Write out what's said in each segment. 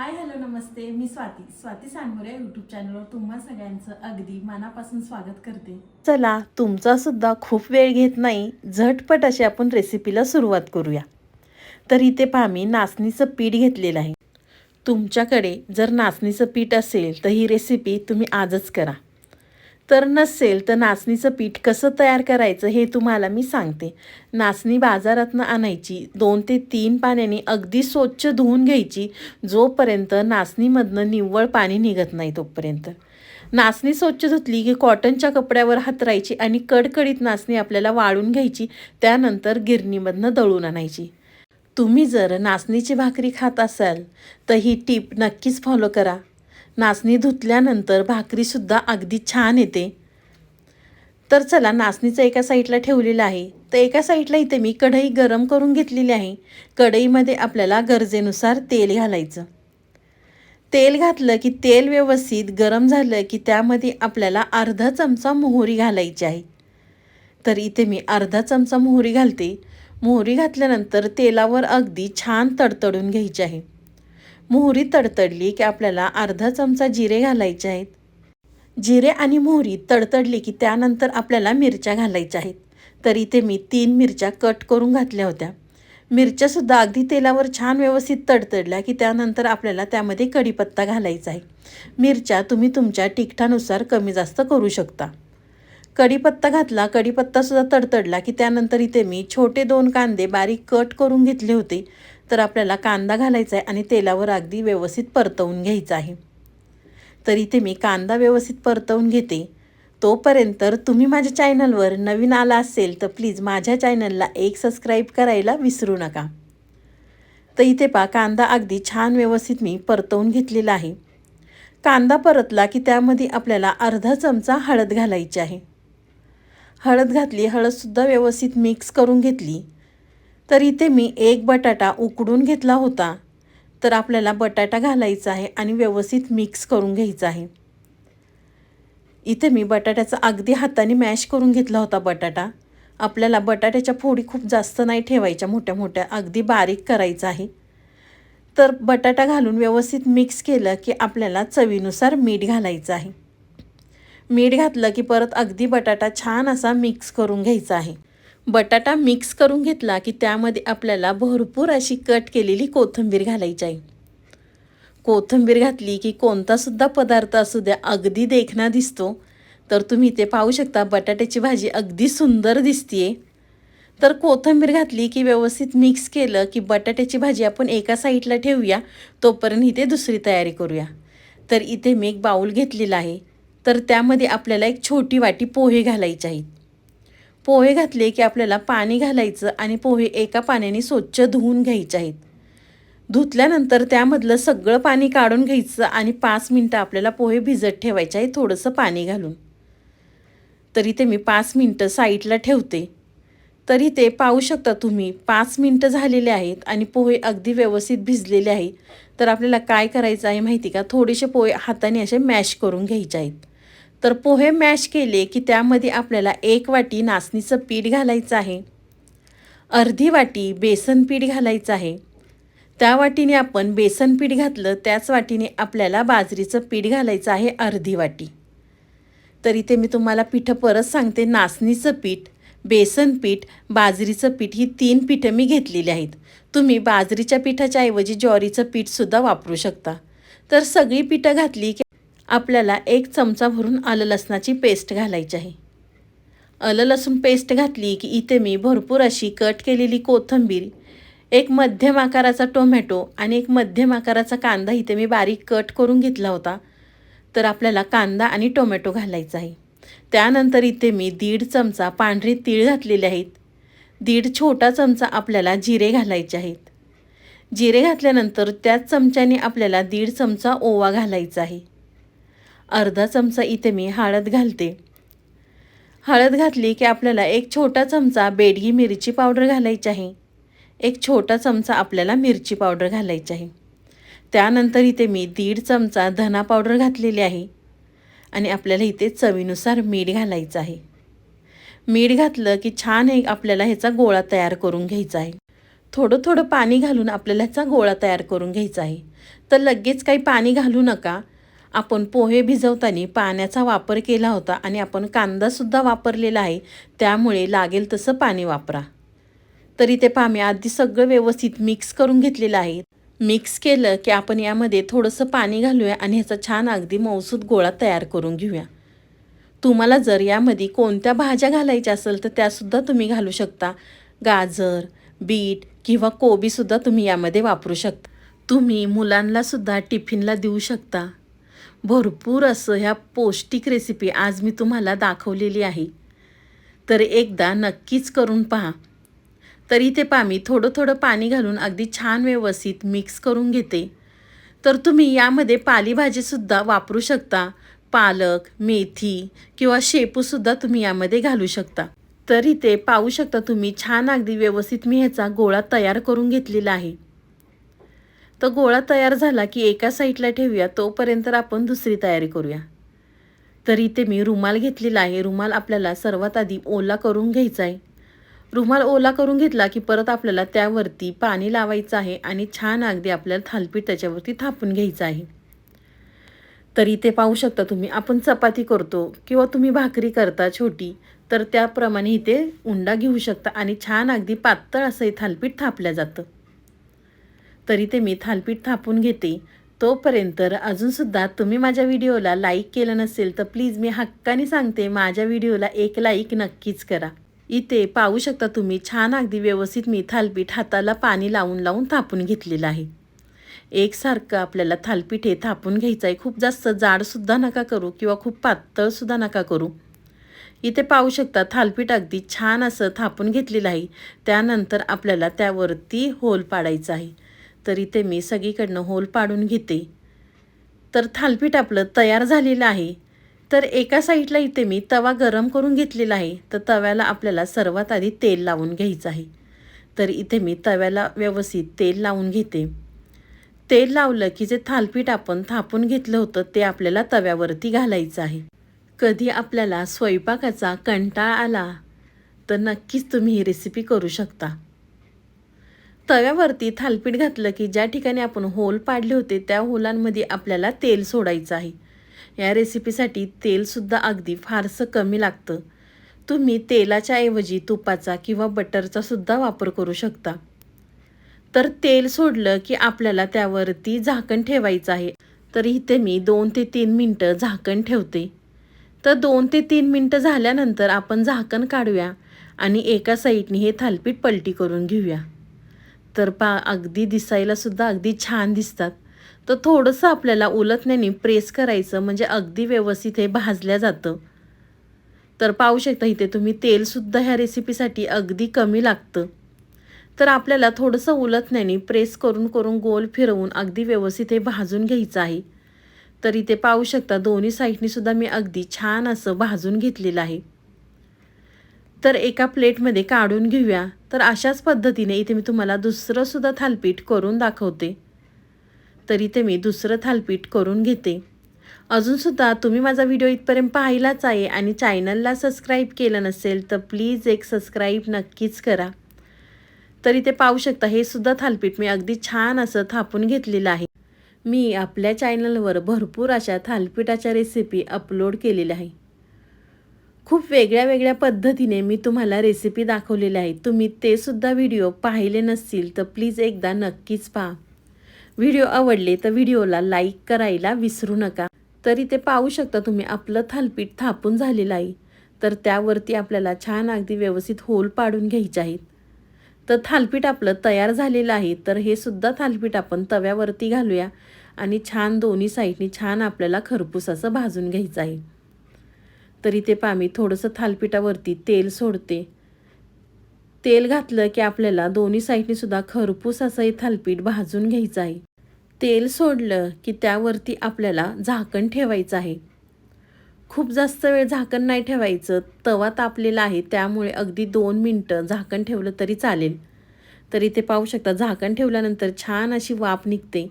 हाय hello नमस्ते. मी Swati. Swati Sangore YouTube चॅनलवर तुम्हा सगळ्यांचं अगदी मनापासून स्वागत करते. चला तुमचा सुद्धा खूप वेळ घेत नाही झटपट अशी आपण रेसिपीला सुरुवात करूया. तर इथे पहा मी नाचणीचं पीठ घेतलेलं आहे. तुमच्याकडे जर नाचणीचं पीठ असेल तर ही रेसिपी तुम्ही आजच करा. तर नसेल तर नाचणीचं पीठ कसं तयार करायचं हे तुम्हाला मी सांगते. नाचणी बाजारातनं आणायची दोन ते तीन पाण्याने अगदी स्वच्छ धुवून घ्यायची जोपर्यंत नाचणीमधनं निव्वळ पाणी निघत नाही तोपर्यंत. नाचणी स्वच्छ धुतली की कॉटनच्या कपड्यावर हातरायची आणि कडकडीत नाचणी आपल्याला वाळून घ्यायची त्यानंतर गिरणीमधनं दळून आणायची. तुम्ही जर नाचणीची भाकरी खात असाल तर ही टीप नक्कीच फॉलो करा. नाचणी धुतल्यानंतर भाकरीसुद्धा अगदी छान येते. तर चला नाचणीचं एका साईडला ठेवलेलं आहे. तर एका साईडला इथे मी कढई गरम करून घेतलेली आहे. कढईमध्ये आपल्याला गरजेनुसार तेल घालायचं. तेल घातलं की तेल व्यवस्थित गरम झालं की त्यामध्ये आपल्याला अर्धा चमचा मोहरी घालायची आहे. तर इथे मी अर्धा चमचा मोहरी घालते. मोहरी घातल्यानंतर तेलावर अगदी छान तडतडून घ्यायची आहे. मोहरी तडतडली की आपल्याला अर्धा चमचा जिरे घालायचे आहेत. जिरे आणि मोहरी तडतडली की त्यानंतर आपल्याला मिरच्या घालायच्या आहेत. तर इथे मी तीन मिरच्या कट करून घातल्या होत्या. मिरच्यासुद्धा अगदी तेलावर छान व्यवस्थित तडतडल्या की त्यानंतर आपल्याला त्यामध्ये कढीपत्ता घालायचा आहे. मिरच्या तुम्ही तुमच्या तिखटानुसार कमी जास्त करू शकता. कढीपत्ता घातला कढीपत्तासुद्धा तडतडला की त्यानंतर इथे मी छोटे दोन कांदे बारीक कट करून घेतले होते. तर आपल्याला कांदा घालायचा आहे आणि तेलावर अगदी व्यवस्थित परतवून घ्यायचं आहे. तर इथे मी कांदा व्यवस्थित परतवून घेते. तोपर्यंत तुम्ही माझ्या चॅनलवर नवीन आला असेल तर प्लीज माझ्या चॅनलला एक सबस्क्राईब करायला विसरू नका. तर इथे पा कांदा अगदी छान व्यवस्थित मी परतवून घेतलेला आहे. कांदा परतला की त्यामध्ये आपल्याला अर्धा चमचा हळद घालायची आहे. हळद घातली हळदसुद्धा व्यवस्थित मिक्स करून घेतली. तर इथे मी एक बटाटा उकडून घेतला होता. तर आपल्याला बटाटा घालायचा आहे आणि व्यवस्थित मिक्स करून घ्यायचा आहे. इथे मी बटाट्याचा अगदी हाताने मॅश करून घेतला होता बटाटा. आपल्याला बटाट्याच्या फोडी खूप जास्त नाही ठेवायच्या मोठ्या मोठ्या अगदी बारीक करायचं आहे. तर बटाटा घालून व्यवस्थित मिक्स केलं की आपल्याला चवीनुसार मीठ घालायचं आहे. मीठ घातलं की परत अगदी बटाटा छान असा मिक्स करून घ्यायचा आहे. बटाटा मिक्स करून घेतला की त्यामध्ये आपल्याला भरपूर अशी कट केलेली कोथिंबीर घालायची आहे. कोथिंबीर घातली की कोणतासुद्धा पदार्थ असू द्या अगदी देखणा दिसतो. तर तुम्ही ते पाहू शकता बटाट्याची भाजी अगदी सुंदर दिसतीये. तर कोथिंबीर घातली की व्यवस्थित मिक्स केलं की बटाट्याची भाजी आपण एका साईडला ठेवूया तोपर्यंत इथे दुसरी तयारी करूया. तर इथे मी एक बाऊल घेतलेला आहे. तर त्यामध्ये आपल्याला एक छोटी वाटी पोहे घालायचे आहेत. पोहे घातले की आपल्याला पाणी घालायचं आणि पोहे एका पाण्याने स्वच्छ धुवून घ्यायचे आहेत. धुतल्यानंतर त्यामधलं सगळं पाणी काढून घ्यायचं आणि पाच मिनटं आपल्याला पोहे भिजत ठेवायचे आहे थोडंसं पाणी घालून. तरी ते मी पाच मिनटं साईडला ठेवते. तरी ते पाहू शकता तुम्ही पाच मिनटं झालेले आहेत आणि पोहे अगदी व्यवस्थित भिजलेले आहे तर आपल्याला काय करायचं आहे माहिती का? थोडेसे पोहे हाताने असे मॅश करून घ्यायचे आहेत. तर पोहे मॅश केले की त्यामध्ये आपल्याला एक वाटी नाचणीचं पीठ घालायचं आहे. अर्धी वाटी बेसन पीठ घालायचं आहे. त्या वाटीने आपण बेसन पीठ घातलं त्याच वाटीने आपल्याला बाजरीचं पीठ घालायचं आहे अर्धी वाटी. तर इथे मी तुम्हाला पिठं परत सांगते. नाचणीचं पीठ बेसन पीठ बाजरीचं पीठ ही तीन पिठं मी घेतलेली आहेत. तुम्ही बाजरीच्या पिठाच्या ऐवजी ज्वारीचं पीठसुद्धा वापरू शकता. तर सगळी पिठं घातली की आपल्याला एक चमचा भरून आलं लसणाची पेस्ट घालायची आहे. आलं लसूण पेस्ट घातली की इथे मी भरपूर अशी कट केलेली कोथिंबीर एक मध्यम आकाराचा टोमॅटो आणि एक मध्यम आकाराचा कांदा इथे मी बारीक कट करून घेतला होता. तर आपल्याला कांदा आणि टोमॅटो घालायचा आहे. त्यानंतर इथे मी दीड चमचा पांढरे तीळ घातलेले आहेत दीड छोटा चमचा आपल्याला जिरे घालायचे आहेत. जिरे घातल्यानंतर त्याच चमच्याने आपल्याला दीड चमचा ओवा घालायचा आहे. अर्धा चमचा इथे मी हळद घालते. हळद घातली की आपल्याला एक छोटा चमचा बेडगी मिरची पावडर घालायची आहे. एक छोटा चमचा आपल्याला मिरची पावडर घालायची आहे. त्यानंतर इथे मी दीड चमचा धना पावडर घातलेली आहे. आणि आपल्याला इथे चवीनुसार मीठ घालायचं आहे. मीठ घातलं की छान एक आपल्याला ह्याचा गोळा तयार करून घ्यायचा आहे. थोडं थोडं पाणी घालून आपल्याला ह्याचा गोळा तयार करून घ्यायचा आहे. तर लगेच काही पाणी घालू नका. आपण पोहे भिजवताना पाण्याचा वापर केला होता आणि आपण कांदासुद्धा वापरलेला आहे त्यामुळे लागेल तसं पाणी वापरा. तरी ते पहा आधी सगळं व्यवस्थित मिक्स करून घेतलेलं आहे. मिक्स केलं की आपण यामध्ये थोडंसं पाणी घालूया आणि ह्याचा छान अगदी मौसूद गोळा तयार करून घेऊया. तुम्हाला जर यामध्ये कोणत्या भाज्या घालायच्या असेल तर त्यासुद्धा तुम्ही घालू शकता. गाजर बीट किंवा कोबीसुद्धा तुम्ही यामध्ये वापरू शकता. तुम्ही मुलांनासुद्धा टिफिनला देऊ शकता. भरपूर असं ह्या पौष्टिक रेसिपी आज मी तुम्हाला दाखवलेली आहे. तर एकदा नक्कीच करून पहा. तर इथे पहा मी थोडं थोडं पाणी घालून अगदी छान व्यवस्थित मिक्स करून घेते. तर तुम्ही यामध्ये पालेभाजीसुद्धा वापरू शकता. पालक मेथी किंवा शेपूसुद्धा तुम्ही यामध्ये घालू शकता. तर इथे पाहू शकता तुम्ही छान अगदी व्यवस्थित मी ह्याचा गोळा तयार करून घेतलेला आहे. तर गोळा तयार झाला की एका साईडला ठेवूया तोपर्यंत आपण दुसरी तयारी करूया. तर इथे मी रुमाल घेतलेला आहे. रुमाल आपल्याला सर्वात आधी ओला करून घ्यायचा आहे रुमाल ओला करून घेतला की परत आपल्याला त्यावरती पाणी लावायचं आहे आणि छान अगदी आपल्याला थालपीठ त्याच्यावरती थापून घ्यायचं आहे. तर इथे पाहू शकता तुम्ही आपण चपाती करतो किंवा तुम्ही भाकरी करता छोटी तर त्याप्रमाणे इथे उंडा घेऊ शकता आणि छान अगदी पातळ असं हे थालपीठ थापलं जातं. तरी ते मी थालपीठ थापून घेते. तोपर्यंत अजूनसुद्धा तुम्ही माझ्या व्हिडिओला लाईक केलं नसेल तर प्लीज मी हक्काने सांगते माझ्या व्हिडिओला एक लाईक नक्कीच करा. इथे पाहू शकता तुम्ही छान अगदी व्यवस्थित मी थालपीठ हाताला पाणी लावून लावून थापून घेतलेलं आहे. एकसारखं आपल्याला थालपीठ हे थापून घ्यायचं आहे खूप जास्त जाडसुद्धा नका करू किंवा खूप पातळसुद्धा नका करू. इथे पाहू शकता थालपीठ अगदी छान असं थापून घेतलेलं आहे. त्यानंतर आपल्याला त्यावरती होल पाडायचं आहे. तर इथे मी सगळीकडनं होल पाडून घेते. तर थालपीठ आपलं तयार झालेलं आहे. तर एका साईडला इथे मी तवा गरम करून घेतलेला आहे. तर तव्याला आपल्याला सर्वात आधी तेल लावून घ्यायचं आहे. तर इथे मी तव्याला व्यवस्थित तेल लावून घेते. तेल लावलं की जे थालपीठ आपण थापून घेतलं होतं ते आपल्याला तव्यावरती घालायचं आहे. कधी आपल्याला स्वयंपाकाचा कंटाळा आला तर नक्कीच तुम्ही ही रेसिपी करू शकता. तव्यावरती थालपीठ घातलं की ज्या ठिकाणी आपण होल पाडले होते त्या होलांमध्ये आपल्याला तेल सोडायचं आहे. या रेसिपीसाठी तेलसुद्धा अगदी फारसं कमी लागतं. तुम्ही तेलाच्या ऐवजी तुपाचा किंवा बटरचा सुद्धा वापर करू शकता. तर तेल सोडलं की आपल्याला त्यावरती झाकण ठेवायचं आहे. तर इथे मी दोन ते तीन मिनटं झाकण ठेवते. तर दोन ते तीन मिनटं झाल्यानंतर आपण झाकण काढूया आणि एका साईडने हे थालपीठ पलटी करून घेऊया. तर पा अगदी दिसायलासुद्धा अगदी छान दिसतात. तर थोडंसं आपल्याला उलटण्याने प्रेस करायचं म्हणजे अगदी व्यवस्थित हे भाजल्या जातं. तर पाहू शकता इथे तुम्ही तेलसुद्धा ह्या रेसिपीसाठी अगदी कमी लागतं. तर आपल्याला थोडंसं उलटण्याने प्रेस करून करून गोल फिरवून अगदी व्यवस्थित हे भाजून घ्यायचं आहे. तर इथे पाहू शकता दोन्ही साईडनीसुद्धा मी अगदी छान असं भाजून घेतलेलं आहे. तर एका प्लेटमध्ये काढून घेऊया. तर अशाच पद्धतीने इथे मी तुम्हाला दुसरंसुद्धा थालपीठ करून दाखवते. तर इथे मी दुसरं थालपीठ करून घेते. अजूनसुद्धा तुम्ही माझा व्हिडिओ इथपर्यंत पाहिलाच आहे आणि चॅनलला सबस्क्राईब केलं नसेल तर प्लीज एक सबस्क्राईब नक्कीच करा. तर इथे पाहू शकता हे सुद्धा थालपीठ मी अगदी छान असं थापून घेतलेलं आहे. मी आपल्या चॅनलवर भरपूर अशा थालपीठाच्या रेसिपी अपलोड केलेल्या आहे. खूप वेगळ्या वेगळ्या पद्धतीने मी तुम्हाला रेसिपी दाखवलेल्या आहेत. तुम्ही ते सुद्धा व्हिडिओ पाहिले नसतील तर प्लीज एकदा नक्कीच पहा. व्हिडिओ आवडले तर व्हिडिओला लाईक करायला विसरू नका. तरी ते पाहू शकता तुम्ही आपलं थालपीठ थापून झालेलं आहे. तर त्यावरती आपल्याला छान अगदी व्यवस्थित होल पाडून घ्यायचे आहेत. तर थालपीठ आपलं तयार झालेलं आहे. तर हे सुद्धा थालपीठ आपण तव्यावरती घालूया आणि छान दोन्ही साईडनी छान आपल्याला खरपूस असं भाजून घ्यायचं आहे. तरी ते पामी थोडंसं थालपिठावरती तेल सोडते. तेल घातलं की आपल्याला दोन्ही साईडनी सुद्धा खरपूस असं हे थालपीठ भाजून घ्यायचं आहे. तेल सोडलं की त्यावरती आपल्याला झाकण ठेवायचं आहे. खूप जास्त वेळ झाकण नाही ठेवायचं तवा तापलेला आहे त्यामुळे अगदी दोन मिनटं झाकण ठेवलं तरी चालेल. तरी ते पाहू शकता झाकण ठेवल्यानंतर छान अशी वाफ निघते.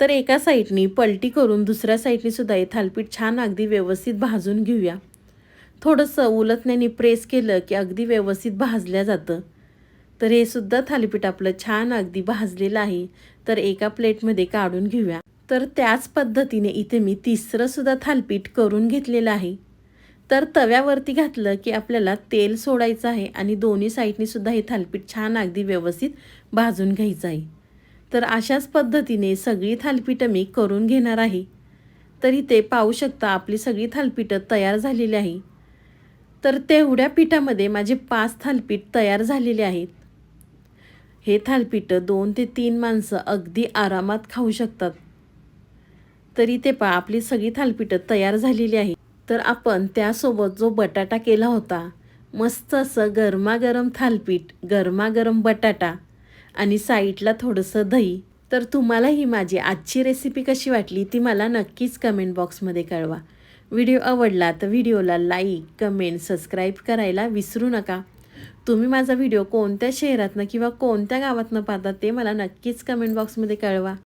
तर एका साईडनी पलटी करून दुसऱ्या साईडनी सुद्धा हे थालपीठ छान अगदी व्यवस्थित भाजून घेऊया. थोडंसं उलटण्याने प्रेस केलं की अगदी व्यवस्थित भाजल्या जातं. तर हे सुद्धा थालीपीठ आपलं छान अगदी भाजलेलं आहे. तर एका प्लेटमध्ये काढून घेऊया. तर त्याच पद्धतीने इथे मी तिसरं सुद्धा थालपीठ करून घेतलेलं आहे. तर तव्यावरती घातलं की आपल्याला तेल सोडायचं आहे आणि दोन्ही साईडनी सुद्धा हे थालपीठ छान अगदी व्यवस्थित भाजून घ्यायचं आहे. तर अशाच पद्धतीने सगळी थालपीठं मी करून घेणार आहे. तर इथे पाहू शकता आपली सगळी थालपीठं तयार झालेली आहे. तर तेवढ्या पिठामध्ये माझे पाच थालपीठ तयार झालेले आहेत. हे थालपीठं दोन ते तीन माणसं अगदी आरामात खाऊ शकतात. तरी ते पहा आपली सगळी थालपीठं तयार झालेली आहे. तर आपण त्यासोबत जो बटाटा केला होता मस्त असं गरमागरम थालपीठ गरमागरम बटाटा आणि साईडला थोडंसं दही. तर तुम्हाला ही माझी आजची रेसिपी कशी वाटली ती मला नक्कीच कमेंट बॉक्समध्ये कळवा. व्हिडिओ आवडला तर व्हिडिओला लाईक कमेंट सबस्क्राईब करायला विसरू नका. तुम्ही माझा व्हिडिओ कोणत्या शहरातनं किंवा कोणत्या गावातनं पाहता ते मला नक्कीच कमेंट बॉक्समध्ये कळवा.